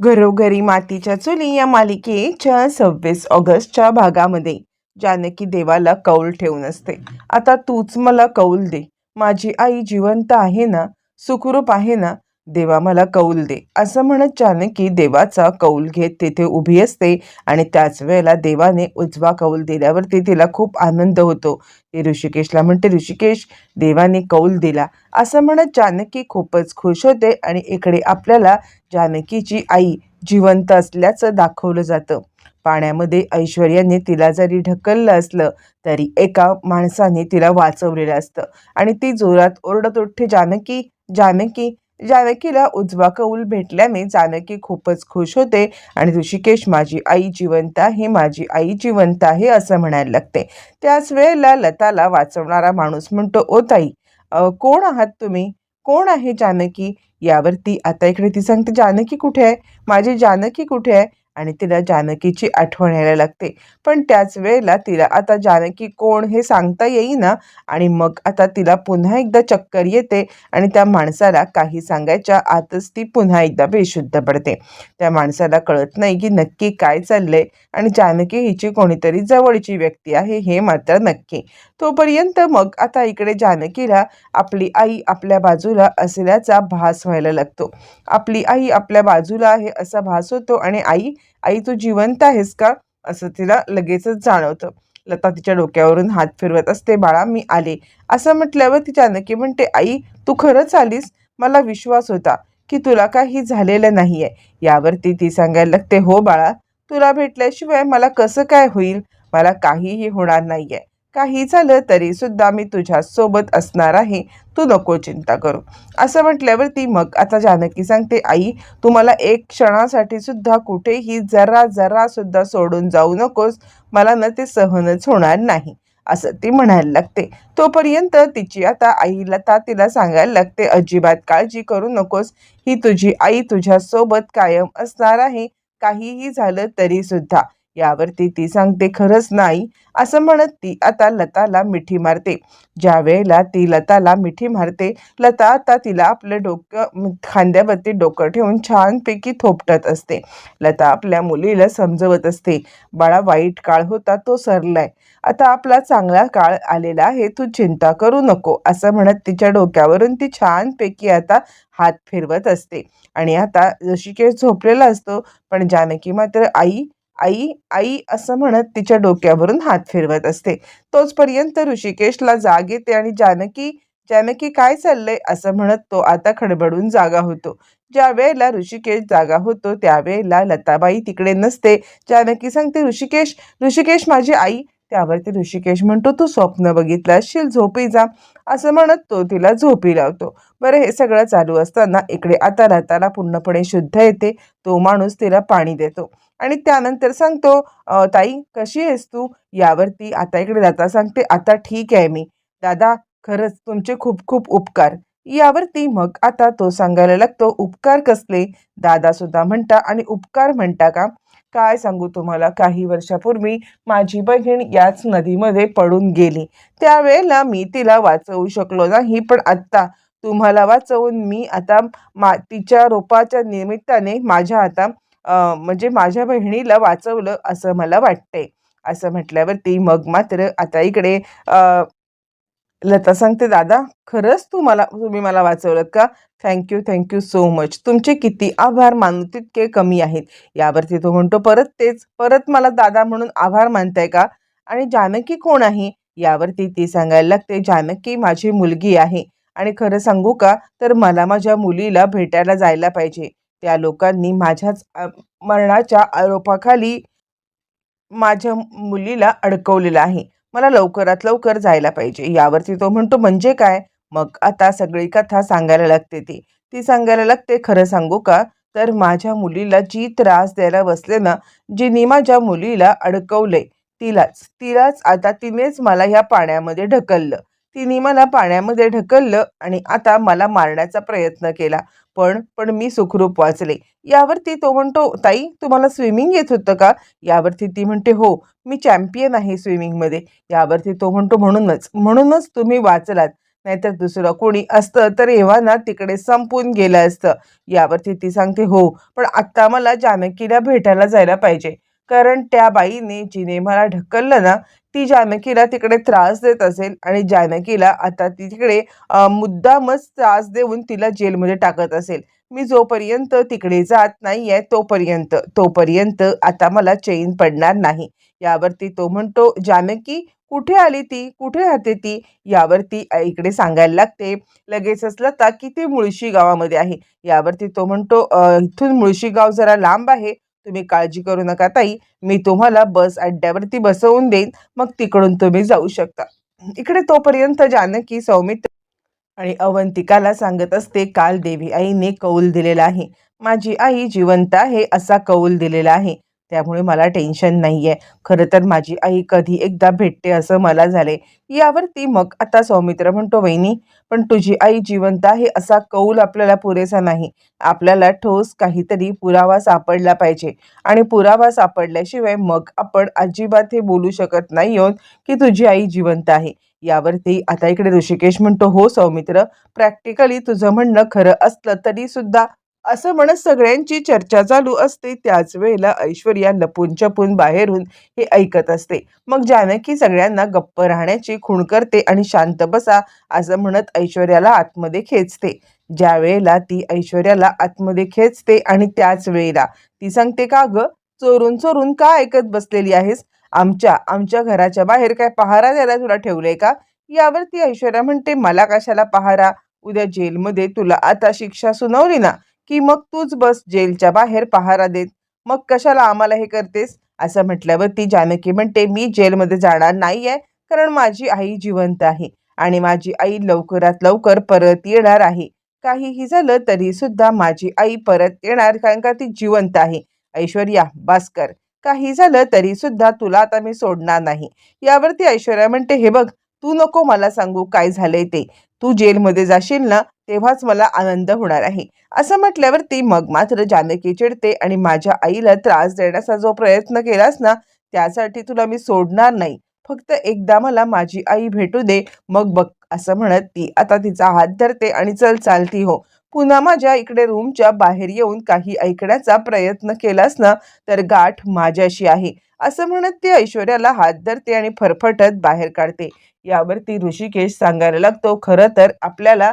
घरोघरी मातीच्या चुली या मालिकेच्या सव्वीस ऑगस्टच्या भागामध्ये. जानकी देवाला कौल ठेवून असते. आता तूच मला कौल दे. माझी आई जिवंत आहे ना? सुखरूप आहे ना? देवा मला कौल दे. असं म्हणत जानकी देवाचा कौल घेत तिथे उभी असते आणि त्याच वेळेला देवाने उजवा कौल दिल्यावरती तिला खूप आनंद होतो. ती ऋषिकेशला म्हणते ऋषिकेश देवाने कौल दिला. असं म्हणत जानकी खूपच खुश होते आणि इकडे आपल्याला जानकीची आई जिवंत असल्याचं दाखवलं जातं. पाण्यामध्ये ऐश्वर्याने तिला जरी ढकललं असलं तरी एका माणसाने तिला वाचवलेलं असतं आणि ती जोरात ओरडत उठते जानकी जानकी जानकीला उजवा कौल भेटल्याने जानकी खूपच खुश होते आणि ऋषिकेश माझी आई जिवंत आहे माझी आई जिवंत आहे असं म्हणायला लागते. त्याच वेळेला लताला वाचवणारा माणूस म्हणतो ओ ताई कोण आहात तुम्ही? कोण आहे जानकी यावरती आता इकडे ती सांगते जानकी कुठे आहे? माझी जानकी कुठे आहे? आणि तिला जानकीची आठवण यायला लागते. पण त्याच वेळेला तिला आता जानकी कोण हे सांगता येईना आणि मग आता तिला पुन्हा एकदा चक्कर येते आणि त्या माणसाला काही सांगायच्या आतच ती पुन्हा एकदा बेशुद्ध पडते. त्या माणसाला कळत नाही की नक्की काय चाललंय आणि जानकी हिची कोणीतरी जवळची व्यक्ती आहे हे मात्र नक्की. तोपर्यंत मग आता इकडे जानकीला आपली आई आपल्या बाजूला असल्याचा भास व्हायला लागतो. आपली आई आपल्या बाजूला आहे असा भास होतो आणि आई आई तू जिवंत आहेस का? असं तिला लगेचच जाणवतं. लता तिच्या डोक्यावरून हात फिरवत असते बाळा मी आले. असं म्हटल्यावर ती जानकी म्हणते आई तू खरंच आलीस? मला विश्वास होता की तुला काही झालेलं नाही आहे यावरती ती सांगायला लागते हो बाळा तुला भेटल्याशिवाय मला कसं काय होईल? मला काहीही होणार नाही आहे काही झालं तरी सुद्धा मी तुझ्या सोबत असणार आहे. तू नको चिंता करू. असं म्हटल्यावरती मग आता जानकी सांगते आई तू मला एक क्षणासाठी सुद्धा कुठेही जरा जरा सुद्धा सोडून जाऊ नकोस. मला ना ते सहनच होणार नाही. असं ती म्हणायला लागते. तोपर्यंत तिची आता आईला ता तिला सांगायला लागते अजिबात काळजी करू नकोस. ही तुझी आई तुझ्यासोबत कायम असणार आहे. काहीही झालं तरी सुद्धा यावरती ती सांगते खरंच नाही असं म्हणत ती आता लताला मिठी मारते. ज्या वेळेला ती लताला मिठी मारते लता आता तिला आपलं डोकं खांद्यावरती डोकं ठेवून छानपैकी थोपटत असते. लता आपल्या मुलीला समजवत असते बाळा वाईट काळ होता तो सरलाय. आता आपला चांगला काळ आलेला आहे तू चिंता करू नको असं म्हणत तिच्या डोक्यावरून ती छानपैकी आता हात फिरवत असते. आणि आता ऋषिकेश झोपलेला असतो पण जानकी मात्र आई आई आई असं म्हणत तिच्या डोक्यावरून हात फिरवत असते. तोचपर्यंत ऋषिकेशला जाग येते आणि जानकी जानकी काय चाललंय असं म्हणत तो आता खडबडून जागा होतो. ज्या वेळेला ऋषिकेश जागा होतो त्यावेळेला लताबाई तिकडे नसते. जानकी सांगते ऋषिकेश ऋषिकेश माझी आई त्यावरती ऋषिकेश म्हणतो तू स्वप्न बघितलं असशील झोपी जा असं म्हणत तो तिला झोपी लावतो. बरं हे सगळं चालू असताना इकडे आता राताला पूर्णपणे शुद्ध येते तो माणूस तिला पाणी देतो. आणि त्यानंतर सांगतो ताई कशी आहेस तू? यावरती आता इकडे लता सांगते आता ठीक आहे मी. दादा खरंच तुमचे खूप खूप उपकार. यावरती मग आता तो सांगायला लागतो उपकार कसले? दादा सुद्धा म्हणता आणि उपकार म्हणता का? काय सांगू तुम्हाला? काही वर्षापूर्वी माझी बहीण याच नदीमध्ये पडून गेली. त्यावेळेला मी तिला वाचवू शकलो नाही पण आत्ता तुम्हाला वाचवून मी आता मा तिच्या रोपाच्या निमित्ताने माझ्या आता म्हणजे माझ्या बहिणीला वाचवलं असं मला वाटतंय. असं म्हटल्यावरती मग मात्र आता इकडे लता सांगते दादा खरंच तू मला तुम्ही मला वाचवलं का? थँक्यू थँक्यू सो मच तुमचे किती आभार मानू तितके कमी आहेत. यावरती तो म्हणतो परत तेच परत मला दादा म्हणून आभार मानताय का? आणि जानकी कोण आहे? यावरती ती सांगायला लागते जानकी माझी मुलगी आहे. आणि खरं सांगू का? तर मला माझ्या मुलीला भेटायला जायला पाहिजे. त्या लोकांनी माझ्याच मरणाच्या आरोपाखाली माझ्या मुलीला अडकवलेलं आहे. मला लवकरात लवकर जायला पाहिजे. यावरती तो म्हणतो म्हणजे काय? मग आता सगळी कथा सांगायला लागते ती. ती सांगायला लागते खरं सांगू का? तर माझ्या मुलीला जी त्रास द्यायला बसले ना जिने माझ्या मुलीला अडकवले तिलाच तिलाच आता तिनेच मला ह्या पाण्यामध्ये ढकललं. तिने मला पाण्यामध्ये ढकललं आणि आता मला मारण्याचा प्रयत्न केला. पण पण मी सुखरूप वाचले. यावरती तो म्हणतो ताई तुम्हाला स्विमिंग येत होतं का? यावरती ती म्हणते हो मी चॅम्पियन आहे स्विमिंगमध्ये. यावरती तो म्हणतो म्हणूनच म्हणूनच तुम्ही वाचलात. नाहीतर दुसरं कोणी असतं तर एव्हाना तिकडे संपून गेलं असतं. यावरती ती सांगते हो पण आत्ता मला जानकीला भेटायला जायला पाहिजे. कारण त्या बाईने जिने मला ढकललं ना ती जानकीला तिकडे त्रास देत असेल आणि जानकीला आता ती तिकडे मुद्दामच त्रास देऊन तिला जेलमध्ये टाकत असेल. मी जोपर्यंत तिकडे जात नाही आहे तोपर्यंत तोपर्यंत आता मला चैन पडणार नाही. यावरती तो म्हणतो जानकी कुठे आली ती? कुठे राहते ती? यावरती इकडे सांगायला लागते लगेचच लता की ती मुळशी गावामध्ये आहे. यावरती तो म्हणतो इथून मुळशी गाव जरा लांब आहे तुम्ही काळजी करू नका ताई. मी तुम्हाला बस अड्ड्यावरती बसवून देईन. मग तिकडून तुम्ही जाऊ शकता. इकडे तोपर्यंत जानकी सौमित्र आणि अवंतिकाला सांगत असते काल देवी आईने कौल दिलेला आहे. माझी आई जिवंत आहे असा कौल दिलेला आहे. त्यामुळे मला टेन्शन नाही आहे खरं तर माझी आई कधी एकदा भेटते असं मला झाले यावरती मग आता सौमित्र म्हणतो वहिनी पण तुझी आई जिवंत आहे असा कौल आपल्याला पुरेसा नाही. आपल्याला ठोस काहीतरी पुरावा सापडला पाहिजे. आणि पुरावा सापडल्याशिवाय मग आपण अजिबात हे बोलू शकत नाही आहोत की तुझी आई जिवंत आहे. यावरती आता इकडे ऋषिकेश म्हणतो हो सौमित्र प्रॅक्टिकली तुझं म्हणणं खरं असलं तरी सुद्धा असं म्हणत सगळ्यांची चर्चा चालू असते. त्याच वेळेला ऐश्वर्या लपून छपून बाहेरून हे ऐकत असते. मग जानकी सगळ्यांना गप्प राहण्याची खूण करते आणि शांत बसा असं म्हणत ऐश्वर्याला आतमध्ये खेचते. ज्या वेळेला ती ऐश्वर्याला आतमध्ये खेचते आणि त्याच वेळेला ती सांगते का ग? चोरून चोरून का ऐकत बसलेली आहेस? आमच्या आमच्या घराच्या बाहेर काय पहारा द्यायला तुला ठेवलंय का? यावरती ऐश्वर्या म्हणते मला कशाला पहारा? उद्या जेलमध्ये तुला आता शिक्षा सुनावली ना की मग तूच बस जेलच्या बाहेर पहारा देत. मग कशाला आम्हाला हे करतेस? असं म्हटल्यावर ती जानकी म्हणते मी जेलमध्ये जाणार नाही आहे कारण माझी आई जिवंत आहे आणि माझी आई लवकरात लवकर परत येणार आहे. काहीही झालं तरी सुद्धा माझी आई परत येणार कारण का ती जिवंत आहे. ऐश्वर्या भास्कर काही झालं तरी सुद्धा तुला आता मी सोडणार नाही. यावरती ऐश्वर्या म्हणते हे बघ तू नको मला सांगू काय झालंय ते. तू जेलमध्ये जाशील ना तेव्हाच मला आनंद होणार आहे. असं म्हटल्यावरती मग मात्र जानकी चिडते आणि माझ्या आईला त्रास देण्याचा जो प्रयत्न केलास ना त्यासाठी तुला मी सोडणार नाही. फक्त एकदा मला माझी आई भेटू दे मग बघ असं म्हणत ती आता तिचा हात धरते आणि चल चालती हो. पुन्हा माझ्या इकडे रूमच्या बाहेर येऊन काही ऐकण्याचा प्रयत्न केलास ना तर गाठ माझ्याशी आहे. असं म्हणत ती ऐश्वर्याला हात धरते आणि फरफटत बाहेर काढते. यावरती ऋषिकेश सांगायला लागतो. खरं तर आपल्याला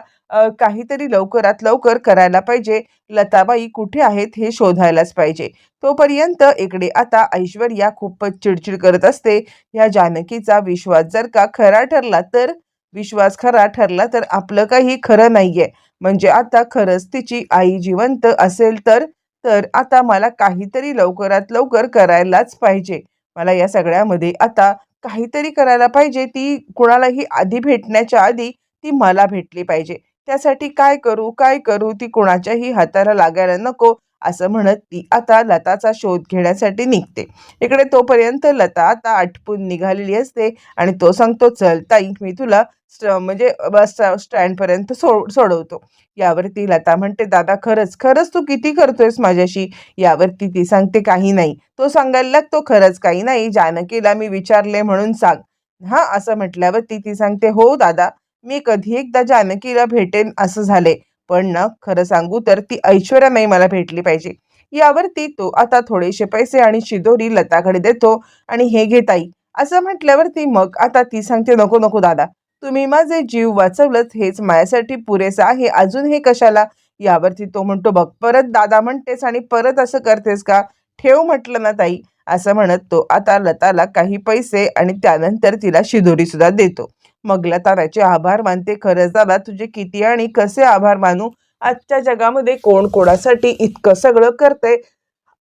काहीतरी लवकरात लवकर करायला पाहिजे. लताबाई कुठे आहेत हे शोधायलाच पाहिजे. तोपर्यंत इकडे आता ऐश्वर्या खूपच चिडचिड करत असते. ह्या जानकीचा विश्वास जर का खरा ठरला तर विश्वास खरा ठरला तर आपलं काही खरं नाहीये. म्हणजे आता खरंच तिची आई जिवंत असेल तर तर आता मला काहीतरी लवकरात लवकर करायलाच पाहिजे. मला या सगळ्यामध्ये आता काहीतरी करायला पाहिजे ती कुणालाही आधी भेटण्याच्या आधी ती मला भेटली पाहिजे. त्यासाठी काय करू काय करू ती कुणाच्याही हाताला लागायला नको. असं म्हणत ती आता लताचा शोध घेण्यासाठी निघते. इकडे तोपर्यंत लता आता आटपून निघालेली असते आणि तो सांगतो चल ताई मी तुला स्ट म्हणजे बस स्टँडपर्यंत सो सोडवतो. यावरती लता म्हणते दादा खरंच खरंच तू किती करतोयस माझ्याशी? यावरती ती सांगते काही नाही. तो सांगायला लागतो खरंच काही नाही जानकीला मी विचारले म्हणून सांग. हा असं म्हटल्यावरती ती सांगते हो दादा मी कधी एकदा जानकीला भेटेन असं झाले. पण ना खरं सांगू तर ती ऐश्वर्या मला भेटली पाहिजे. यावरती तो आता थोडेसे पैसे आणि शिदोरी लताकडे देतो आणि हे घे ताई. असं म्हटल्यावरती मग आता ती सांगते नको नको दादा. तुम्ही माझे जीव वाचवलंच हेच माझ्यासाठी पुरेसं आहे. अजून हे कशाला? यावरती तो म्हणतो बघ परत दादा म्हणतेस आणि परत असं करतेस का? ठेव म्हटलं ना ताई. असं म्हणत तो आता लताला काही पैसे आणि त्यानंतर तिला शिदोरी सुद्धा देतो. मग ताराचे आभार मानते. खरंच दादा तुझे किती आणि कसे आभार मानू? आजच्या जगामध्ये कोण कोणासाठी इतकं सगळं करते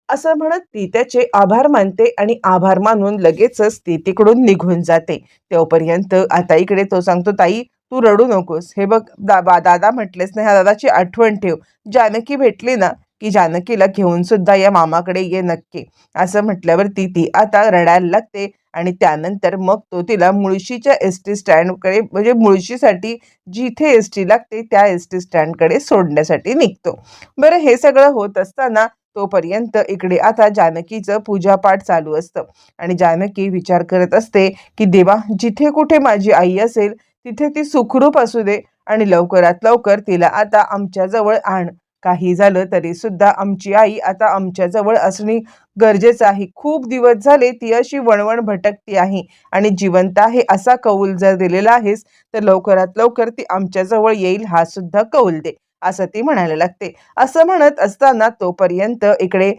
असं म्हणत ती त्याचे आभार मानते आणि आभार मानून लगेचच ती तिकडून निघून जाते. तोपर्यंत आता इकडे तो सांगतो ताई तू रडू नकोस. हे बघ दाबा दादा म्हटलेस ना ह्या दादाची आठवण ठेव. जानकी भेटली ना की जानकीला घेऊन सुद्धा या मामाकडे ये नक्की. असं म्हटल्यावरती ती आता रडायला लागते. आणि त्यानंतर मग तो तिला मुळशीच्या एस टी स्टँडकडे म्हणजे मुळशीसाठी जिथे एस टी लागते त्या एस टी स्टँडकडे सोडण्यासाठी निघतो. बरं हे सगळं होत असताना तोपर्यंत इकडे आता जानकीचं पूजापाठ चालू असतं. आणि जानकी विचार करत असते की देवा जिथे कुठे माझी आई असेल तिथे ती सुखरूप असू दे आणि लवकरात लवकर तिला आता आमच्याजवळ आण. काही झालं तरी सुद्धा आमची आई आता आमच्याजवळ असणे गरजेचं आहे. खूप दिवस झाले ती अशी वणवण भटकती आहे आणि जिवंत आहे असा कौल जर दिलेला आहेस तर लवकरात लवकर ती आमच्याजवळ येईल हा सुद्धा कौल दे असं ती म्हणायला लागते. असं म्हणत असताना तोपर्यंत इकडे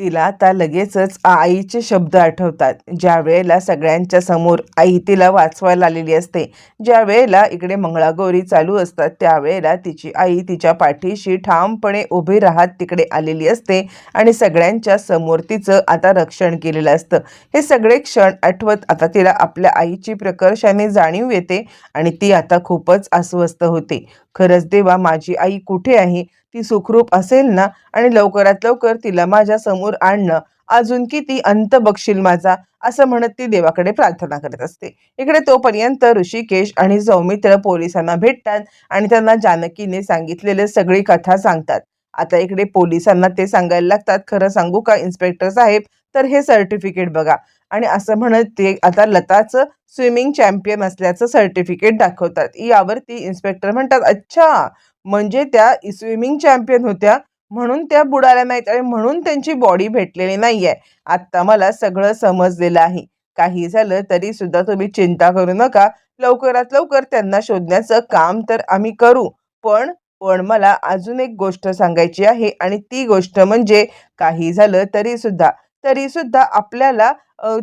तिला आता लगेचच आईचे शब्द आठवतात. ज्या वेळेला सगळ्यांच्या समोर आई तिला वाचवायला आलेली असते ज्या वेळेला इकडे मंगळागौरी चालू असतात त्यावेळेला तिची आई तिच्या पाठीशी ठामपणे उभी राहत तिकडे आलेली असते आणि सगळ्यांच्या समोर तिचं आता रक्षण केलेलं असतं. हे सगळे क्षण आठवत आता तिला आपल्या आईची प्रकर्षाने जाणीव येते आणि ती आता खूपच अस्वस्थ होते. खरंच देवा माझी आई कुठे आहे? ती सुखरूप असेल ना? आणि लवकरात लवकर तिला माझ्यासमोर आणणं अजून किती अंत बघशील माझा असं म्हणत ती देवाकडे प्रार्थना करत असते. इकडे तोपर्यंत ऋषिकेश आणि सौमित्र पोलिसांना भेटतात आणि त्यांना जानकीने सांगितलेले सगळी कथा सांगतात. आता इकडे पोलिसांना ते सांगायला लागतात. खरं सांगू का इन्स्पेक्टर साहेब? तर हे सर्टिफिकेट बघा. आणि असं म्हणत ते आता लताचं स्विमिंग चॅम्पियन असल्याचं सर्टिफिकेट दाखवतात. यावरती इन्स्पेक्टर म्हणतात अच्छा म्हणजे त्या स्विमिंग चॅम्पियन होत्या म्हणून त्या बुडाल्या नाहीत आणि म्हणून त्यांची बॉडी भेटलेली नाहीये. आत्ता मला सगळं समजलेलं आहे. काही झालं तरी सुद्धा तुम्ही चिंता करू नका. लवकरात लवकर त्यांना शोधण्याचं काम तर आम्ही करू. पण पण मला अजून एक गोष्ट सांगायची आहे आणि ती गोष्ट म्हणजे काही झालं तरी सुद्धा तरी सुद्धा आपल्याला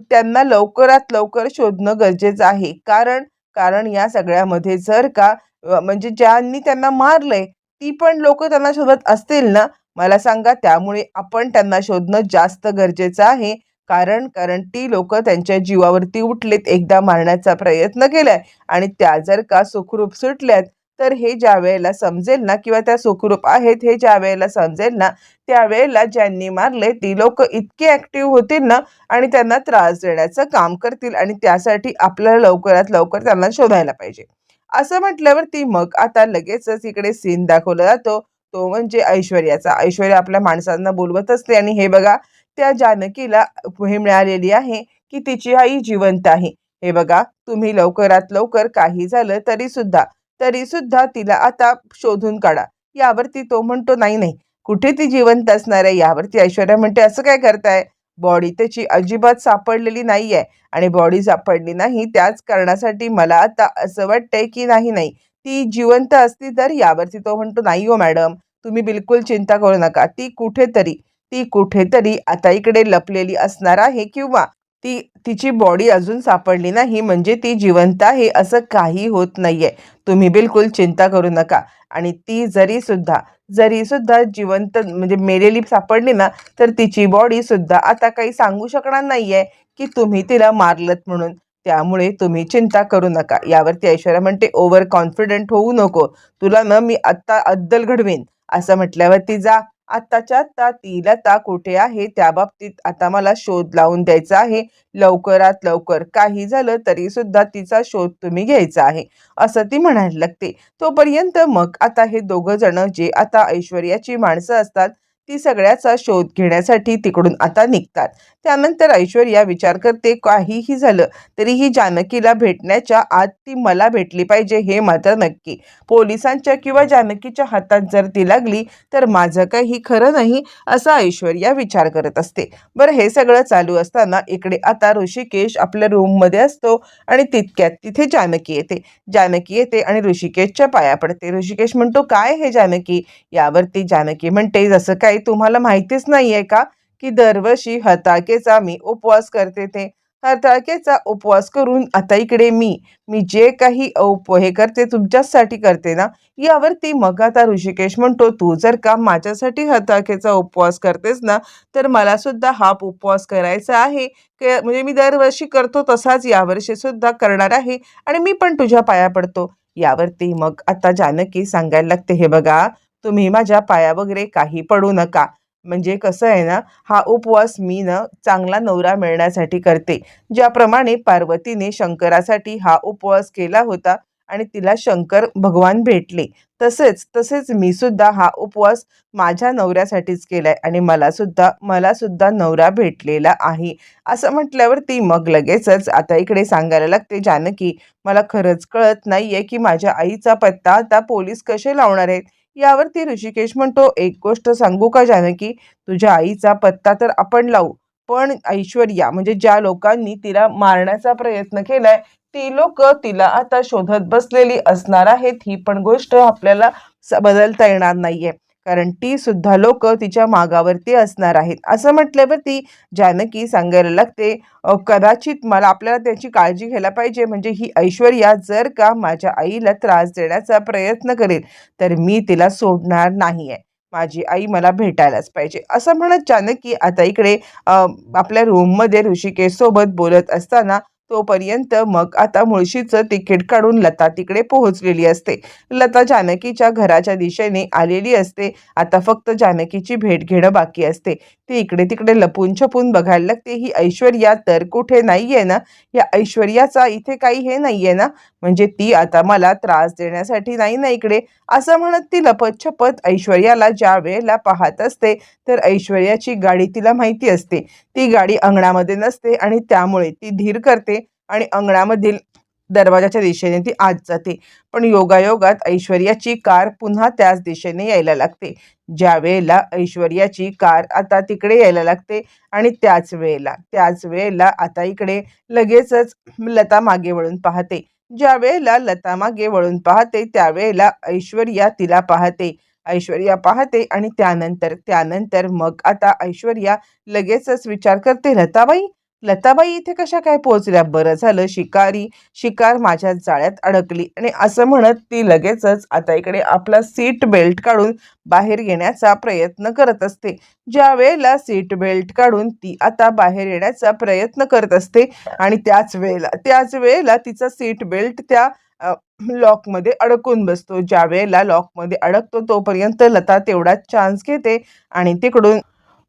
त्यांना लवकरात लवकर शोधणं गरजेचं आहे. कारण कारण या सगळ्यामध्ये जर का म्हणजे ज्यांनी त्यांना मारलंय ती पण लोक त्यांना शोधत असतील ना? मला सांगा त्यामुळे आपण त्यांना शोधणं जास्त गरजेचं आहे. कारण कारण ती लोक त्यांच्या जीवावरती उठलेत एकदा मारण्याचा प्रयत्न केलाय. आणि त्या जर का सुखरूप सुटल्यात तर हे ज्या वेळेला समजेल ना किंवा त्या सुखरूप आहेत हे ज्या वेळेला समजेल ना त्यावेळेला ज्यांनी मारले ती लोक इतके ऍक्टिव्ह होतील ना आणि त्यांना त्रास देण्याचं काम करतील आणि त्यासाठी आपल्याला लवकरात लवकर त्यांना शोधायला पाहिजे. असं म्हटल्यावरती मग आता लगेचच इकडे सीन दाखवला जातो. तो म्हणजे ऐश्वर्याचा. ऐश्वर्या आपल्या माणसांना बोलवत असते आणि हे बघा त्या जानकीला हे मिळालेली आहे की तिची आई जिवंत आहे. हे बघा तुम्ही लवकरात लवकर काही झालं तरी सुद्धा तरी सुद्धा तिला आता शोधून काढा. यावरती तो म्हणतो नाही नाही. कुठे ती जिवंत असणार आहे? यावरती ऐश्वर्या म्हणते असं काय करताय? बॉडी त्याची अजिबात सापडलेली नाही आहे आणि बॉडी सापडली नाही. त्याच कारणासाठी मला आता असं वाटतंय की नाही नाही. ती जिवंत असती तर यावरती तो म्हणतो नाही हो मॅडम. तुम्ही बिलकुल चिंता करू नका. ती कुठेतरी ती कुठेतरी आता इकडे लपलेली असणार आहे किंवा ती तिची बॉडी अजून सापडली नाही म्हणजे ती जिवंत आहे असं काही होत नाहीये. तुम्ही बिलकुल चिंता करू नका. आणि ती जरी सुद्धा जरी सुद्धा जिवंत म्हणजे मेलेली सापडली ना तर तिची बॉडी सुद्धा आता काही सांगू शकणार नाहीये की तुम्ही तिला मारलत म्हणून. त्यामुळे तुम्ही चिंता करू नका. यावरती ऐश्वर्या म्हणते ओव्हर कॉन्फिडंट होऊ नको. तुला ना मी आत्ता अद्दल घडवेन. असं म्हटल्यावरती जा. आत्ताच्या आत्ता ती लता कुठे आहे? त्या बाबतीत आता मला शोध लावून द्यायचा आहे. लवकरात लवकर काही झालं तरी सुद्धा तिचा शोध तुम्ही घ्यायचा आहे असं ती म्हणायला लागते. तोपर्यंत मग आता हे दोघं जण जे आता ऐश्वर्याची माणसं असतात ती सगळ्याचा शोध घेण्यासाठी तिकडून आता निघतात. त्यानंतर ऐश्वर्या विचार करते काहीही झालं तरी ही जानकीला भेटण्याच्या आत ती मला भेटली पाहिजे हे मात्र नक्की. पोलिसांच्या किंवा जानकीच्या हातात जर ती लागली तर माझं काही खरं नाही असा ऐश्वर्या विचार करत असते. बरं हे सगळं चालू असताना इकडे आता ऋषिकेश आपल्या रूममध्ये असतो आणि तितक्यात तिथे जानकी येते. जानकी येते आणि ऋषिकेशच्या पाया पडते. ऋषिकेश म्हणतो काय हे जानकी? यावरती जानकी म्हणते जसं काय काही तुम्हाला माहितीच नाही आहे का की दरवर्षी हताकेचा मी उपवास करते ते? हताकेचा उपवास करून आता इकडे मी मी जे काही हे करते तुमच्यासाठी करते ना यावरती मग आता ऋषिकेश म्हणतो तू जर का माझ्यासाठी हताकेचा उपवास करतेस ना तर मला सुद्धा हा उपवास करायचा आहे. म्हणजे मी दरवर्षी करतो तसाच यावर्षी सुद्धा करणार आहे आणि मी पण तुझ्या पाया पडतो. यावरती मग आता जानकी सांगायला लागते हे बघा तुम्ही माझ्या पाया वगैरे काही पडू नका. म्हणजे कसं आहे ना हा उपवास मी न चांगला नवरा मिळण्यासाठी करते. ज्याप्रमाणे पार्वतीने शंकरासाठी हा उपवास केला होता आणि तिला शंकर भगवान भेटले. तसेच तसेच मी सुद्धा हा उपवास माझ्या नवऱ्यासाठीच केलाय आणि मला सुद्धा मला सुद्धा नवरा भेटलेला आहे. असं म्हटल्यावरती मग लगेचच आता इकडे सांगायला लागते जानकी मला खरंच कळत नाहीये की माझ्या आईचा पत्ता आता पोलीस कसे लावणार आहेत? यावरती ऋषिकेश म्हणतो एक गोष्ट सांगू का जानकी? तुझ्या आईचा पत्ता तर आपण लावू पण ऐश्वर्या म्हणजे ज्या लोकांनी तिला मारण्याचा प्रयत्न केलाय ती लोक तिला आता शोधत बसलेली असणार आहेत. ही पण गोष्ट आपल्याला स- बदलता येणार नाहीये. कारण ती सुद्धा लोक तिच्या मागावरती असणार आहेत. असं म्हटल्यावरती जानकी सांगायला लागते कदाचित मला आपल्याला त्याची काळजी घ्यायला पाहिजे. म्हणजे ही ऐश्वर्या जर का माझ्या आईला त्रास देण्याचा प्रयत्न करेल तर मी तिला सोडणार नाही आहे माझी आई मला भेटायलाच पाहिजे. असं म्हणत जानकी आता इकडे आपल्या रूममध्ये ऋषिकेशसोबत बोलत असताना तोपर्यंत मग आता मुळशीचं तिकीट काढून लता तिकडे पोहोचलेली असते. लता जानकीच्या घराच्या दिशेने आलेली असते. आता फक्त जानकीची भेट घेणं बाकी असते. ती इकडे तिकडे लपून छपून बघायला लागते. ही ऐश्वर्या तर कुठे नाहीये ना? या ऐश्वर्याचा इथे काही हे नाहीये ना? म्हणजे ती आता मला त्रास देण्यासाठी नाही ना इकडे? असं म्हणत ती लपत छपत ऐश्वर्याला ज्या वेळेला पाहत असते तर ऐश्वर्याची गाडी तिला माहिती असते. ती गाडी अंगणामध्ये नसते आणि त्यामुळे ती धीर करते आणि अंगणामधील दरवाजाच्या दिशेने ती आत जाते. पण योगायोगात ऐश्वर्याची कार पुन्हा त्याच दिशेने यायला लागते. ज्या वेळेला ऐश्वर्याची कार आता तिकडे यायला लागते आणि त्याच वेळेला त्याच वेळेला आता इकडे लगेचच लता मागे वळून पाहते. ज्या वेळेला लता मागे वळून पाहते त्यावेळेला ऐश्वर्या तिला पाहते. ऐश्वर्या पाहते आणि त्यानंतर त्यानंतर मग आता ऐश्वर्या लगेचच विचार करते लताबाई लताबाई इथे कशा काय पोहोचल्या? बरं झालं शिकारी शिकार माझ्या जाळ्यात अडकली. आणि असं म्हणत ती लगेचच आता इकडे आपला सीट बेल्ट काढून बाहेर येण्याचा प्रयत्न करत असते. ज्या वेळेला सीट बेल्ट काढून ती आता बाहेर येण्याचा प्रयत्न करत असते आणि त्याच वेळेला त्याच वेळेला तिचा सीट बेल्ट त्या लॉकमध्ये अडकून बसतो. ज्या वेळेला लॉकमध्ये अडकतो तोपर्यंत लता तेवढाच चान्स घेते आणि तिकडून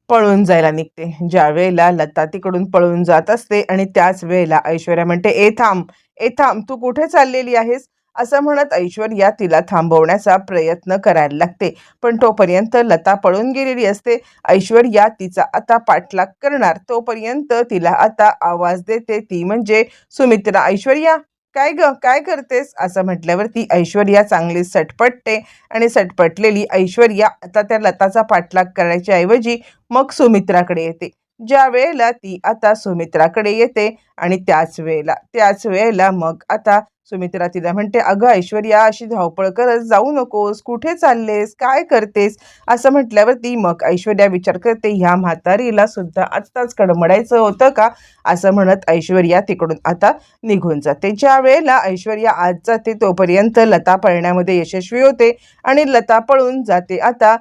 पळून जायला निघते. ज्या वेळेला लता तिकडून पळून जात असते आणि त्याच वेळेला ऐश्वर्या म्हणते ए थांब ए थांब तू कुठे चाललेली आहेस? असं म्हणत ऐश्वर्या तिला थांबवण्याचा प्रयत्न करायला लागते. पण तोपर्यंत लता पळून गेलेली असते. ऐश्वर्या तिचा आता पाठलाग करणार. तोपर्यंत तिला आता आवाज देते. ती म्हणजे सुमित्रा ऐश्वर्या काय ग? काय करतेस? असं म्हटल्यावर ती ऐश्वर्या चांगली सटपटते आणि सटपटलेली ऐश्वर्या आता त्या लताचा पाठलाग करण्याच्या ऐवजी मग सुमित्राकडे येते. ज्या वेळेला ती आता सुमित्राकडे येते आणि त्याच वेळेला त्याच वेळेला मग आता सुमित्रा तिला म्हणते अगं ऐश्वर्या अशी धावपळ करत जाऊ नकोस कुठे चाललेस काय करतेस? असं म्हटल्यावरती मग ऐश्वर्या विचार करते ह्या म्हातारीला सुद्धा आत्ताच कडमडायचं होतं का? असं म्हणत ऐश्वर्या तिकडून आता निघून जाते. ज्या वेळेला ऐश्वर्या आज जाते तोपर्यंत लता पळण्यामध्ये यशस्वी होते आणि लता पळून जाते आता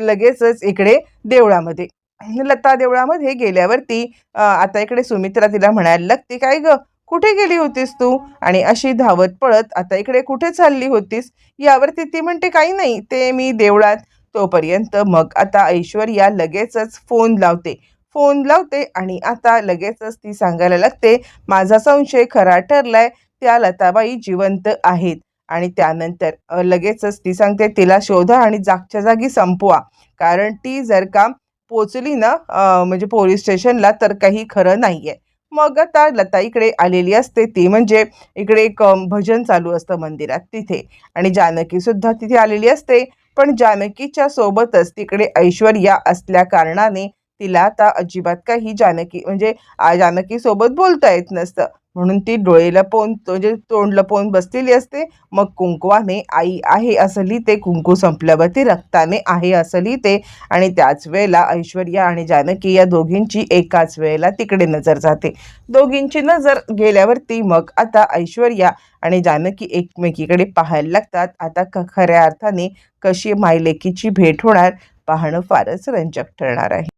लगेचच इकडे देवळामध्ये. लता देवळामध्ये गेल्यावरती आता इकडे सुमित्रा तिला म्हणायला लागते काय ग कुठे गेली होतीस तू? आणि अशी धावत पळत आता इकडे कुठे चालली होतीस? यावरती ती म्हणते काही नाही ते मी देवळात तोपर्यंत मग आता ऐश्वर्या लगेचच फोन लावते. फोन लावते आणि आता लगेचच ती सांगायला लागते माझा संशय खरा ठरलाय त्या लताबाई जिवंत आहेत. आणि त्यानंतर लगेचच ती सांगते तिला शोधा आणि जागच्या जागी संपवा. कारण ती जर का पोचली ना म्हणजे पोलीस स्टेशनला तर काही खरं नाही आहे मग आता लता इकडे आलेली असते. ती म्हणजे इकडे एक भजन चालू असतं मंदिरात तिथे. आणि जानकी सुद्धा तिथे आलेली असते. पण जानकीच्या सोबतच तिकडे ऐश्वर्या असल्या कारणाने तिला आता अजिबात काही जानकी म्हणजे जानकीसोबत बोलता येत नसतं. म्हणून ती डोळे लपवून म्हणजे तोंड लपवून बसलेली असते. मग कुंकवाने आई आहे असं लिहिते कुंकू संपल्यावरती रक्ताने आहे असं लिहिते आणि त्याच वेळेला ऐश्वर्या आणि जानकी या दोघींची एकाच वेळेला तिकडे नजर जाते. दोघींची नजर गेल्यावरती मग आता ऐश्वर्या आणि जानकी एकमेकीकडे पाहायला लागतात. आता ख खऱ्या अर्थाने कशी मायलेकीची भेट होणार पाहणं फारच रंजक ठरणार आहे.